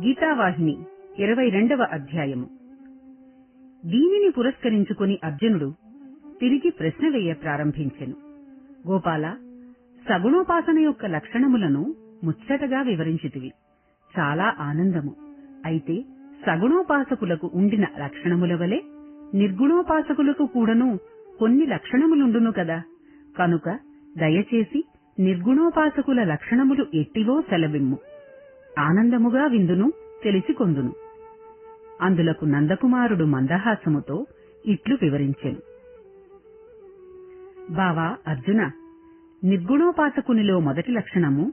గీతావాహిని ఇరవై రెండవ అధ్యాయము. దీనిని పురస్కరించుకుని అర్జునుడు తిరిగి ప్రశ్న వేయ ప్రారంభించెను. గోపాల సగుణోపాసన యొక్క లక్షణములను ముచ్చటగా వివరించితివి. చాలా ఆనందము. అయితే సగుణోపాసకులకు ఉండిన లక్షణముల వలె నిర్గుణోపాసకులకు కూడాను కొన్ని లక్షణములుండును కదా. కనుక దయచేసి నిర్గుణోపాసకుల లక్షణములు ఎట్టివో సెలవిమ్ము. ఆనందముగా విందును తెలిసికొందును. అందులకు నందకుమారుడు మందహాసముతో ఇట్లు వివరించెను. బావా అర్జున నిర్గుణోపాసకునిలో మొదటి లక్షణము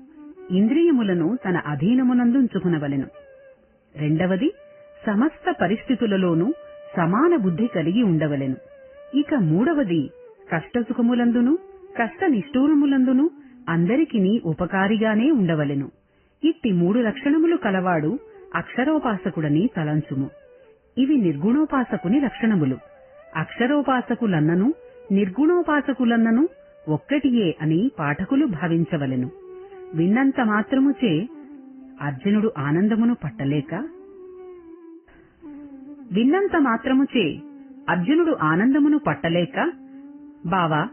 ఇంద్రియములను తన అధీనమునందుంచుకునవలెను. రెండవది సమస్త పరిస్థితులలోనూ సమాన బుద్ధి కలిగి ఉండవలెను. ఇక మూడవది కష్టసుఖములందును కష్ట నిష్ఠూరములందును అందరికిని ఉపకారిగానే ఉండవలెను. ఇట్టి మూడు లక్షణములు కలవాడు అక్షరోపాసకుడని తలంచుము. ఇవి నిర్గుణోపాసకుని లక్షణములు. అక్షరోపాసకులన్నను నిర్గుణోపాసకులన్నను ఒక్కటియే అని పాఠకులు భావించవలెను. విన్నంత మాత్రముచే అర్జునుడు ఆనందమును పట్టలేక విన్నంత మాత్రముచే అర్జునుడు ఆనందమును పట్టలేక బావా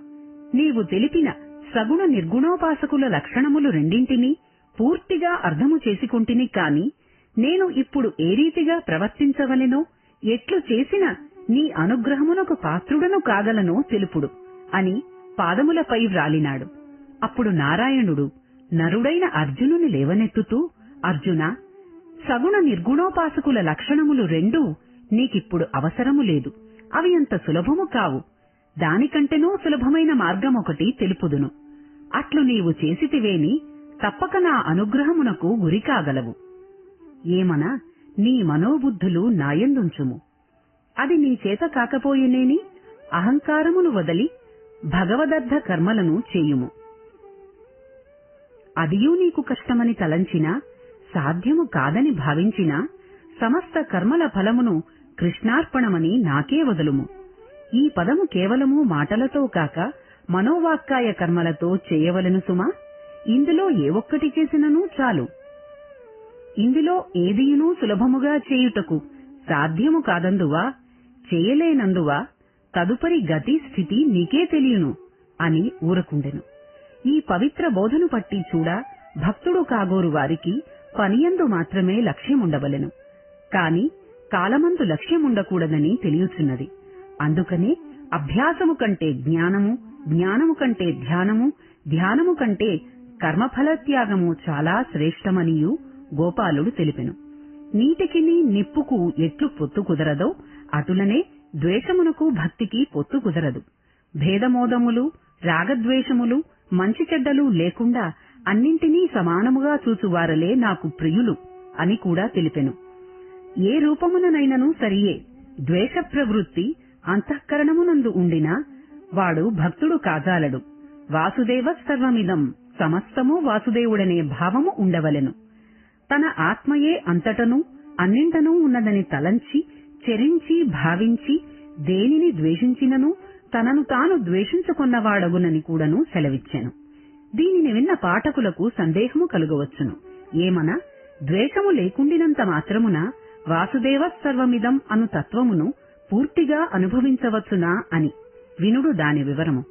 నీవు తెలిపిన సగుణ నిర్గుణోపాసకుల లక్షణములు రెండింటినీ పూర్తిగా అర్థము చేసుకుంటిని కాని నేను ఇప్పుడు ఏ రీతిగా ప్రవర్తించవలెనో ఎట్లు చేసిన నీ అనుగ్రహమునకు పాత్రుడను కాగలనో తెలుపుడు అని పాదములపై వ్రాలినాడు. అప్పుడు నారాయణుడు నరుడైన అర్జునుని లేవనెత్తుతూ అర్జున సగుణ నిర్గుణోపాసకుల లక్షణములు రెండూ నీకిప్పుడు అవసరము లేదు. అవి అంత సులభము కావు. దానికంటెనూ సులభమైన మార్గమొకటి తెలుపుదును. అట్లు నీవు చేసితివేని తప్పక నా అనుగ్రహమునకు గురికాగలవు ఏమన నీ మనోబుద్ధులు నాయందుంచుము. అది నీ చేత కాకపోయినేని అహంకారమును వదలి భగవదర్థ కర్మలను చేయుము. అదియూ నీకు కష్టమని తలంచినా సాధ్యము కాదని భావించినా సమస్త కర్మల ఫలమును కృష్ణార్పణమని నాకే వదులుము. ఈ పదము కేవలము మాటలతో కాక మనోవాక్కాయ కర్మలతో చేయవలెను సుమా. ఇందులో ఏ ఒక్కటి చేసినను చాలు. ఇందులో ఏదీనూ సులభముగా చేయుటకు సాధ్యము కాదందువా? చేయలేనందువా? తదుపరి గతి స్థితి నీకే తెలియను అని ఊరకుండెను. ఈ పవిత్ర బోధను పట్టి చూడ భక్తుడు కాగోరు వారికి పనియందు మాత్రమే లక్ష్యముండవలెను. కాని కాలమందు లక్ష్యముండకూడదని తెలియచున్నది. అందుకనే అభ్యాసము కంటే జ్ఞానము జ్ఞానము కంటే ధ్యానము ధ్యానము కంటే కర్మఫలత్యాగము చాలా శ్రేష్టమనియు గోపాలుడు తెలిపెను. నీటికిని నిప్పుకు ఎట్లు పొత్తు కుదరదో అటులనే ద్వేషమునకు భక్తికి పొత్తు కుదరదు. భేదమోదములు రాగద్వేషములు మంచి చెడ్డలు లేకుండా అన్నింటినీ సమానముగా చూచువారలే నాకు ప్రియులు అని కూడా తెలిపెను. ఏ రూపముననైనను సరియే ద్వేష ప్రవృత్తి అంతఃకరణమునందు ఉండినా వాడు భక్తుడు కాజాలడు. వాసుదేవ సర్వమిదం. సమస్తము వాసుదేవుడనే భావము ఉండవలెను. తన ఆత్మయే అంతటను అన్నింటనూ ఉన్నదని తలంచి చెరించి భావించి దేనిని ద్వేషించినను తనను తాను ద్వేషించుకున్నవాడగునని కూడాను సెలవిచ్చాను. దీనిని విన్న పాఠకులకు సందేహము కలుగవచ్చును. ఏమన? ద్వేషము లేకుండినంత మాత్రమున? వాసుదేవ సర్వమిదం అను తత్వమును పూర్తిగా అనుభవించవచ్చునా అని. వినుడు దాని వివరము.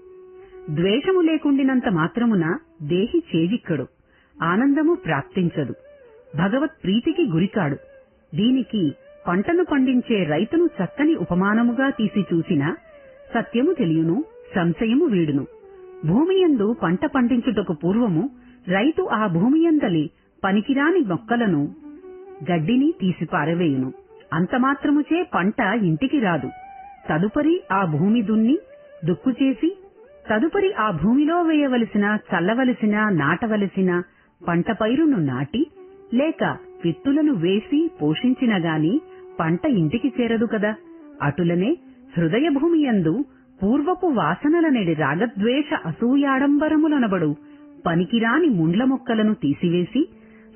ద్వేషము లేకుండినంత మాత్రమున దేహి చేజిక్కడు ఆనందము ప్రాప్తించదు. భగవత్ ప్రీతికి గురికాడు. దీనికి పంటను పండించే రైతును చక్కని ఉపమానముగా తీసి చూసినా సత్యము తెలియను సంశయము వీడును. భూమియందు పంట పండించుటకు పూర్వము రైతు ఆ భూమియందలి పనికిరాని మొక్కలను గడ్డిని తీసి పారవేయును అంతమాత్రముచే పంట ఇంటికి రాదు. తదుపరి ఆ భూమి దున్ని దుక్కు చేసి తదుపరి ఆ భూమిలో వేయవలసిన చల్లవలసిన నాటవలసిన పంట పైరును నాటి లేక విత్తులను వేసి పోషించిన గాని పంట ఇంటికి చేరదు కదా. అటులనే హృదయ భూమియందు పూర్వపు వాసనలనేడి రాగద్వేష అసూయాడంబరములనబడు పనికిరాని ముండ్ల మొక్కలను తీసివేసి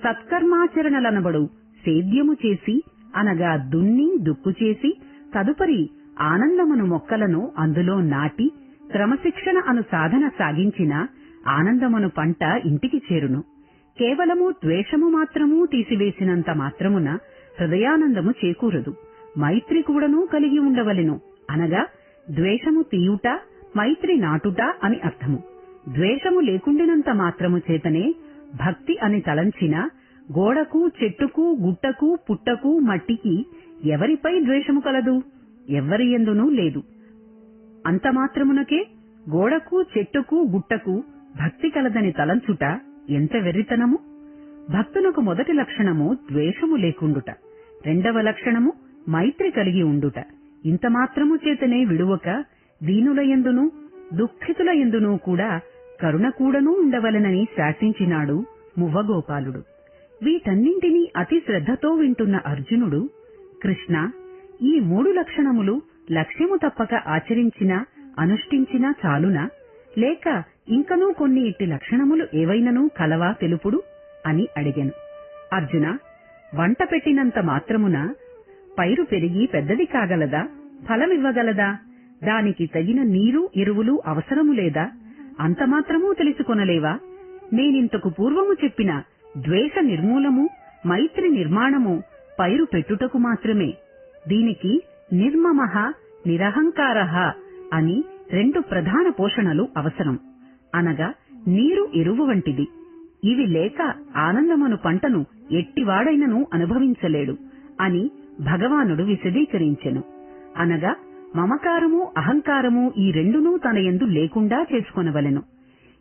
సత్కర్మాచరణలనబడు సేద్యము చేసి అనగా దున్ని దుక్కు చేసి తదుపరి ఆనందమును మొక్కలను అందులో నాటి క్రమశిక్షణ అను సాధన సాగించిన ఆనందమును పంట ఇంటికి చేరును. కేవలము ద్వేషము మాత్రము తీసివేసినంత మాత్రమున హృదయానందము చేకూరదు. మైత్రి కూడాను కలిగి ఉండవలెను. అనగా ద్వేషము తీయుట మైత్రి నాటుట అని అర్థము. ద్వేషము లేకుండినంత మాత్రము చేతనే భక్తి అని తలంచిన గోడకు చెట్టుకు గుట్టకు పుట్టకు మట్టికి ఎవరిపై ద్వేషము కలదు? ఎవ్వరి ఎందునూ లేదు. అంత మాత్రమునకే గోడకు చెట్టుకు గుట్టకు భక్తి కలదని తలంచుట ఎంత వెర్రితనము? భక్తునకు మొదటి లక్షణము ద్వేషము లేకుండుట. రెండవ లక్షణము మైత్రి కలిగి ఉండుట. ఇంత మాత్రము చేతనే విడువక దీనులయందును దుఃఖితులయందునూ దుఃఖితుల కూడా కరుణ కూడనూ ఉండవలనని శాసించినాడు మువ్వగోపాలుడు. వీటన్నింటినీ అతి శ్రద్ధతో వింటున్న అర్జునుడు కృష్ణ ఈ మూడు లక్షణములు లక్ష్యము తప్పక ఆచరించినా అనుష్ఠించినా చాలునా? లేక ఇంకనూ కొన్ని ఇట్టి లక్షణములు ఏవైనను కలవా తెలుపుడు? అని అడిగాను. అర్జున వంట పెట్టినంత మాత్రమున? పైరు పెరిగి పెద్దది కాగలదా? ఫలమివ్వగలదా? దానికి తగిన నీరు ఎరువులు అవసరము లేదా? అంత మాత్రమూ తెలుసుకొనలేవా? నేనింతకు పూర్వము చెప్పిన ద్వేష నిర్మూలము మైత్రి నిర్మాణము పైరు పెట్టుటకు మాత్రమే. దీనికి నిర్మమహ నిరహంకారహ అని రెండు ప్రధాన పోషణలు అవసరం. అనగా నీరు ఎరువు వంటిది. ఇవి లేక ఆనందమను పంటను ఎట్టివాడైనను అనుభవించలేడు అని భగవానుడు విశదీకరించెను. అనగా మమకారము అహంకారము ఈ రెండునూ తనయందు లేకుండా చేసుకొనవలెను.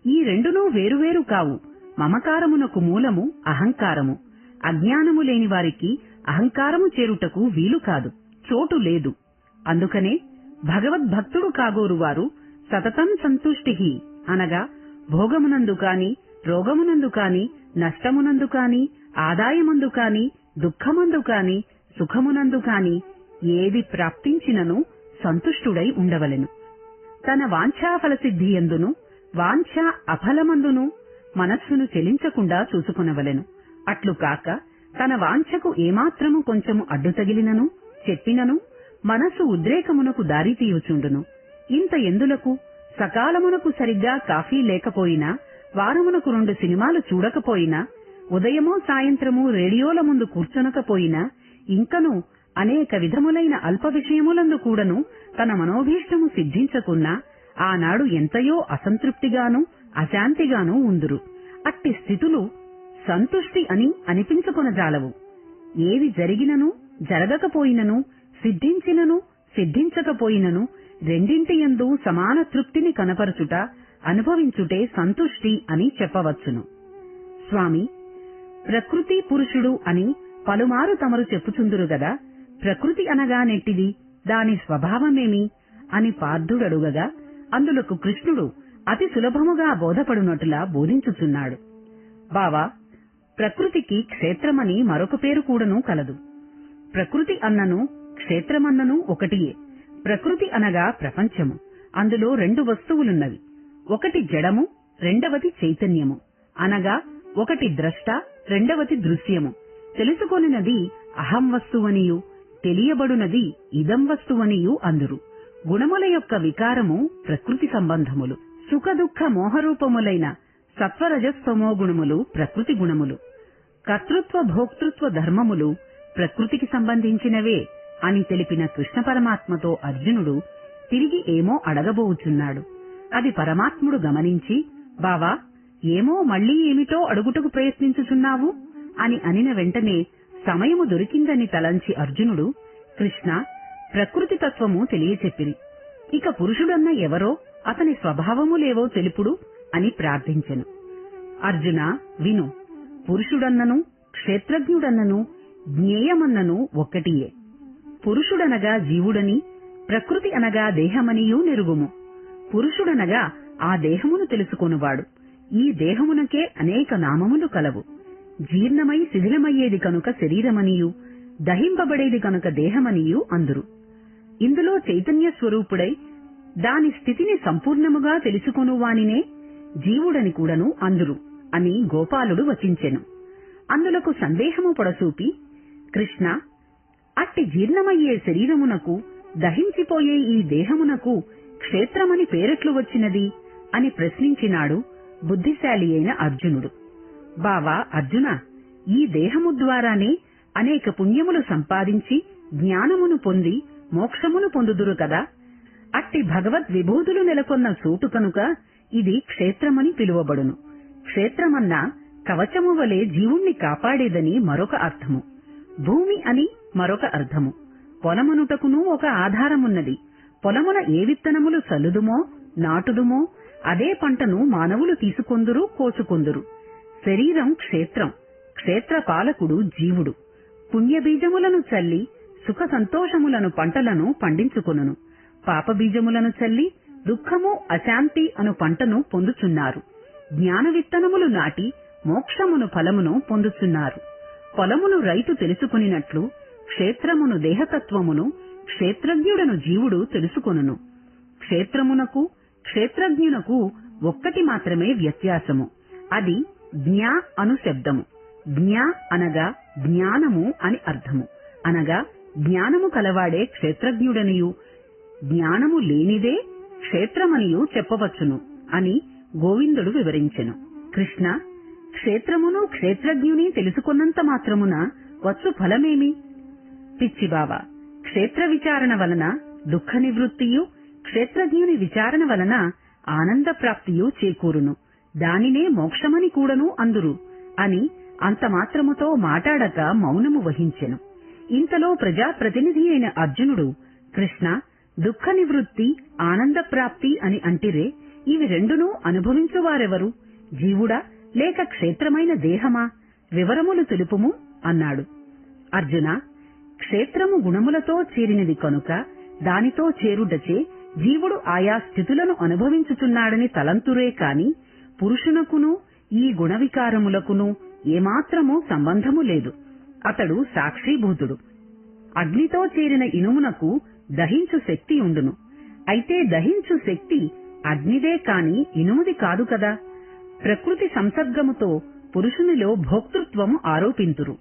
ఈ రెండునూ వేరువేరు కావు. మమకారమునకు మూలము అహంకారము. అజ్ఞానము లేని వారికి అహంకారము చేరుటకు వీలు కాదు చోటు లేదు. అందుకనే భగవద్భక్తుడు కాగోరు వారు సతతం సంతుష్టిహి అనగా భోగమునందు కాని రోగమునందు కాని నష్టమునందు కాని ఆదాయమందు కాని దుఃఖమందు కాని సుఖమునందు కాని ఏది ప్రాప్తించినను సంతుష్టుడై ఉండవలెను. తన వాంఛాఫలసిద్ధియందును సిద్ధి వాంఛ అఫలమందును మనస్సును చెలించకుండా చూసుకునవలెను. అట్లు కాక తన వాంఛకు ఏమాత్రము కొంచెము అడ్డు తగిలినను చెప్పినను మనస్సు ఉద్రేకమునకు దారితీయుచుండును. ఇంత ఎందులకు? సకాలమునకు సరిగ్గా కాఫీ లేకపోయినా వారమునకు రెండు సినిమాలు చూడకపోయినా ఉదయమో సాయంత్రము రేడియోల ముందు కూర్చొనకపోయినా ఇంకను అనేక విధములైన అల్ప విషయములందు కూడను తన మనోభీష్టము సిద్ధించకున్నా ఆనాడు ఎంతయో అసంతృప్తిగాను అశాంతిగాను ఉందురు. అట్టి స్థితులు సంతుష్టి అని అనిపించుకొనజాలవు. ఏది జరిగినను జరగకపోయినను సిద్ధించినను సిద్ధించకపోయినను రెండింటి యందు సమాన తృప్తిని కనపరచుట అనుభవించుటే సంతుష్టి అని చెప్పవచ్చును. స్వామి ప్రకృతి పురుషుడు అని పలుమారు తమరు చెప్పుచుందురు గదా ప్రకృతి అనగా నెట్టిది దాని స్వభావమేమి అని పార్థుడడుగగా అందులకు కృష్ణుడు అతి సులభముగా బోధపడునట్లా బోధించుచున్నాడు. బావా ప్రకృతికి క్షేత్రమని మరొక పేరు కూడాను కలదు. ప్రకృతి అన్నను క్షేత్రమన్నను ఒకటియే. ప్రకృతి అనగా ప్రపంచము. అందులో రెండు వస్తువులున్నవి. ఒకటి జడము రెండవది చైతన్యము. అనగా ఒకటి ద్రష్ట రెండవది దృశ్యము. తెలుసుకొనినది అహం వస్తువనియు తెలియబడునది ఇదం వస్తువనియు అందురు. గుణముల యొక్క వికారము ప్రకృతి సంబంధములు. సుఖదుఃఖ మోహరూపములైన సత్వరజస్తమో గుణములు ప్రకృతి గుణములు. కర్తృత్వ భోక్తృత్వ ధర్మములు ప్రకృతికి సంబంధించినవే అని తెలిపిన కృష్ణ పరమాత్మతో అర్జునుడు తిరిగి ఏమో అడగబోచున్నాడు. అది పరమాత్ముడు గమనించి బావా ఏమో మళ్ళీ ఏమిటో అడుగుటకు ప్రయత్నించుచున్నావు? అని అనిన వెంటనే సమయము దొరికిందని తలంచి అర్జునుడు కృష్ణ ప్రకృతి తత్వము తెలియచెప్పిరి. ఇక పురుషుడన్న ఎవరో అతని స్వభావములేవో తెలుపుడు అని ప్రార్థించెను. అర్జున విను. పురుషుడన్నను క్షేత్రజ్ఞుడన్నను జ్ఞేయమన్నను ఒక్కటియే. పురుషుడనగా జీవుడని ప్రకృతి అనగా దేహమనియూ నెరుగుము. పురుషుడనగా ఆ దేహమును తెలుసుకొనువాడు. ఈ దేహమునకే అనేక నామములు కలవు. జీర్ణమై శిథిలమయ్యేది కనుక శరీరమనియు దహింపబడేది కనుక దేహమనియు అందురు. ఇందులో చైతన్య స్వరూపుడై దాని స్థితిని సంపూర్ణముగా తెలుసుకొనువానినే జీవుడని కూడాను అందురు అని గోపాలుడు వచించెను. అందులకు సందేహము పొడసూపి కృష్ణ అట్టి జీర్ణమయ్యే శరీరమునకు దహించిపోయే ఈ దేహమునకు క్షేత్రమని పేరెట్లు వచ్చినది? అని ప్రశ్నించినాడు బుద్ధిశాలి అయిన అర్జునుడు. బావా అర్జున ఈ దేహము ద్వారానే అనేక పుణ్యములు సంపాదించి జ్ఞానమును పొంది మోక్షమును పొందుదురు కదా? అట్టి భగవద్ విభూతులు నెలకొన్న చోటు కనుక ఇది క్షేత్రమని పిలువబడును. క్షేత్రమన్నా కవచము వలె జీవుణ్ణి కాపాడేదని మరొక అర్థము. భూమి అని మరొక అర్థము. పొలమనుటకును ఒక ఆధారమున్నది. పొలమున ఏ విత్తనములు సలుదుమో నాటుదుమో అదే పంటను మానవులు తీసుకొందురు కోసుకొందురు. శరీరం క్షేత్రం. క్షేత్ర పాలకుడు జీవుడు. పుణ్యబీజములను చల్లి సుఖ సంతోషములను పంటలను పండించుకొనును. పాపబీజములను చల్లి దుఃఖము అశాంతి అను పంటను పొందుచున్నారు. జ్ఞాన విత్తనములు నాటి మోక్షమును ఫలమును పొందుచున్నారు. పొలమును రైతు తెలుసుకునినట్లు క్షేత్రమును దేహతత్వమును క్షేత్రజ్ఞుడను జీవుడు తెలుసుకొనును. క్షేత్రమునకు క్షేత్రజ్ఞునకు ఒక్కటి మాత్రమే వ్యత్యాసము. అది జ్ఞా అను శబ్దము. జ్ఞా అనగా జ్ఞానము అని అర్థము. అనగా జ్ఞానము కలవాడే క్షేత్రజ్ఞుడనియు జ్ఞానము లేనిదే క్షేత్రమనియు చెప్పవచ్చును అని గోవిందుడు వివరించెను. కృష్ణ క్షేత్రమును క్షేత్రజ్ఞుని తెలుసుకున్నంత మాత్రమున వచ్చు ఫలమేమి? పిచ్చిబావ క్షేత్ర విచారణ వలన దుఃఖ నివృత్తియు క్షేత్రజ్ఞుని విచారణ వలన ఆనంద ప్రాప్తియు చేకూరును. దానినే మోక్షమని కూడను అందురు అని అంత మాత్రముతో మాటాడక మౌనము వహించెను. ఇంతలో ప్రజాప్రతినిధి అయిన అర్జునుడు కృష్ణ దుఃఖ నివృత్తి ఆనంద ప్రాప్తి అని అంటిరే ఇవి రెండునూ అనుభవించువారెవరు? జీవుడా లేక క్షేత్రమైన దేహమా? వివరములు తెలుపుము అన్నాడు. అర్జున క్షేత్రము గుణములతో చేరినది కనుక దానితో చేరుటచే జీవుడు ఆయా స్థితులను అనుభవించుచున్నాడని తలంతురే కాని పురుషునకును ఈ గుణవికారములకును ఏమాత్రమూ సంబంధము లేదు. అతడు సాక్షిభూతుడు. అగ్నితో చేరిన ఇనుమునకు దహించు శక్తి ఉండును. అయితే దహించు శక్తి అగ్నిదే కాని ఇనుముది కాదు కదా. ప్రకృతి సంసర్గముతో పురుషునిలో భోక్తృత్వము ఆరోపింతురు.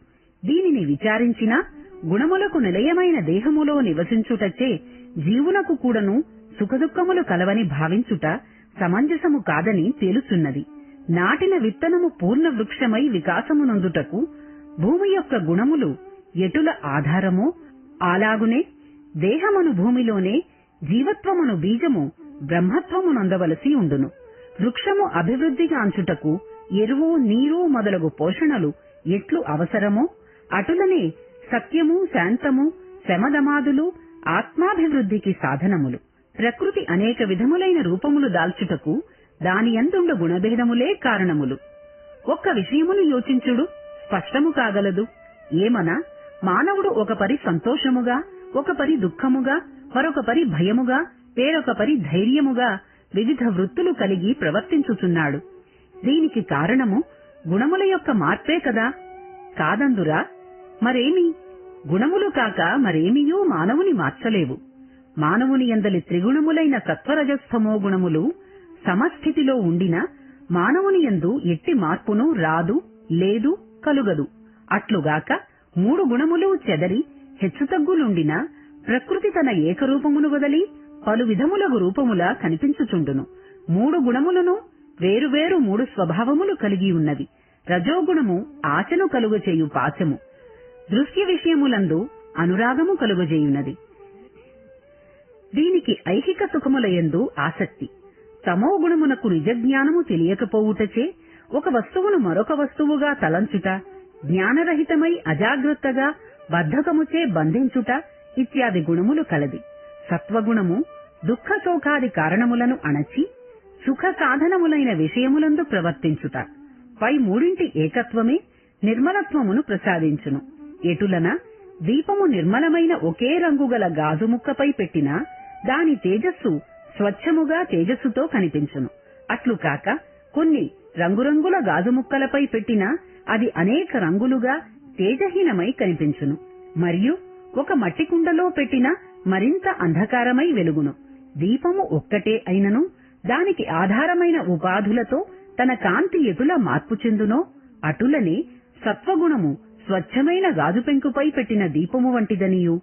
దీనిని విచారించినా గుణములకు నిలయమైన దేహములో నివసించుటచే జీవునకు కూడాను సుఖదుఖములు కలవని భావించుట సమంజసము కాదని తేలుచున్నది. నాటిన విత్తనము పూర్ణ వృక్షమై వికాసమునందుటకు భూమి యొక్క గుణములు ఎటుల ఆధారమో అలాగునే దేహమును భూమిలోనే జీవత్వమును బీజము బ్రహ్మత్వమునందవలసి ఉండును. వృక్షము అభివృద్ధిగాంచుటకు ఎరువు నీరు మొదలగు పోషణలు ఎట్లు అవసరమో అటులనే సత్యము శాంతము శమదమాదులు ఆత్మాభివృద్ధికి సాధనములు. ప్రకృతి అనేక విధములైన రూపములు దాల్చుటకు దానియందుండు గుణభేదములే కారణములు. ఒక్క విషయమును యోచించుడు స్పష్టము కాగలదు. ఏమన మానవుడు ఒక పరి సంతోషముగా ఒక పరి దుఃఖముగా మరొక పరి భయముగా వేరొక పరి ధైర్యముగా వివిధ వృత్తులు కలిగి ప్రవర్తించుచున్నాడు. దీనికి కారణము గుణముల యొక్క మార్పే కదా. కాదందురా మరేమి? గుణములు కాక మరేమియూ మానవుని మార్చలేవు. మానవుని ఎందలి త్రిగుణములైన సత్వరజస్థమో గుణములు సమస్థితిలో ఉండిన మానవుని యందు ఎట్టి మార్పును రాదు లేదు కలుగదు. అట్లుగాక మూడు గుణములు చెదరి హెచ్చుతగ్గులుండిన ప్రకృతి తన ఏకరూపమును వదలి పలు విధములగు రూపముల కనిపించుచుండును. మూడు గుణములను వేరువేరు మూడు స్వభావములు కలిగి ఉన్నవి రజోగుణము ఆశను కలుగచేయు పాశము. దృశ్య విషయములందు అనురాగము కలుగజేయున్నది. దీనికి ఐహిక సుఖములయందు ఆసక్తి. తమో గుణమునకు నిజజ్ఞానము తెలియకపోవుటచే ఒక వస్తువును మరొక వస్తువుగా తలంచుట జ్ఞానరహితమై అజాగ్రత్తగా బద్ధకముచే బంధించుట ఇత్యాది గుణములు కలది. సత్వగుణము దుఃఖ శోకాది కారణములను అణచి సుఖ సాధనములైన విషయములందు ప్రవర్తించుట. పై మూడింటి ఏకత్వమే నిర్మలత్వమును ప్రసాదించును. ఎటులన దీపము నిర్మలమైన ఒకే రంగుగల గాజు ముక్కపై పెట్టినా దాని తేజస్సు స్వచ్ఛముగా తేజస్సుతో కనిపించును. అట్లు కాక కొన్ని రంగురంగుల గాజు ముక్కలపై పెట్టినా అది అనేక రంగులుగా తేజహీనమై కనిపించును మరియు ఒక మట్టి కుండలో పెట్టిన మరింత అంధకారమై వెలుగును. దీపము ఒక్కటే అయినను దానికి ఆధారమైన ఉపాధులతో తన కాంతి ఎటుల మార్పు చెందునో అటులనే సత్వగుణము స్వచ్ఛమైన గాజు పెంకుపై పెట్టిన దీపము వంటిదనియు.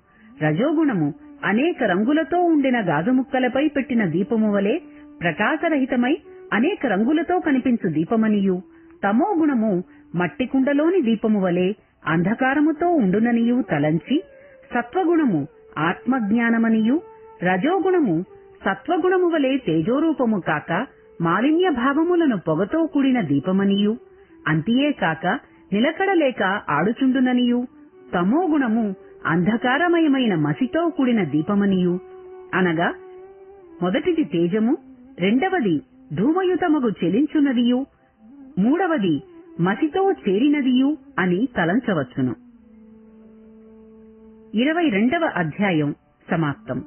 రజోగుణము అనేక రంగులతో ఉండిన గాజు ముక్కలపై పెట్టిన దీపము వలె ప్రకాశరహితమై అనేక రంగులతో కనిపించు దీపమనియు. తమో గుణము మట్టి కుండలోని దీపము వలె అంధకారముతో ఉండుననియు తలంచి సత్వగుణము ఆత్మజ్ఞానమనియు రజోగుణము సత్వగుణము వలె తేజోరూపము కాక మాలిన్య భావములను పొగతో కూడిన దీపమనియు అంతియే కాక నిలకడలేక ఆడుచుండుననియు తమోగుణము అంధకారమయమైన మసితో కూడిన దీపమనియు అనగా మొదటిది తేజము రెండవది ధూమయుతమగు చెలించున్నదియు మూడవది మసితో చేరినదియు అని తలంచవచ్చును. ఇరవై రెండవ అధ్యాయం సమాప్తం.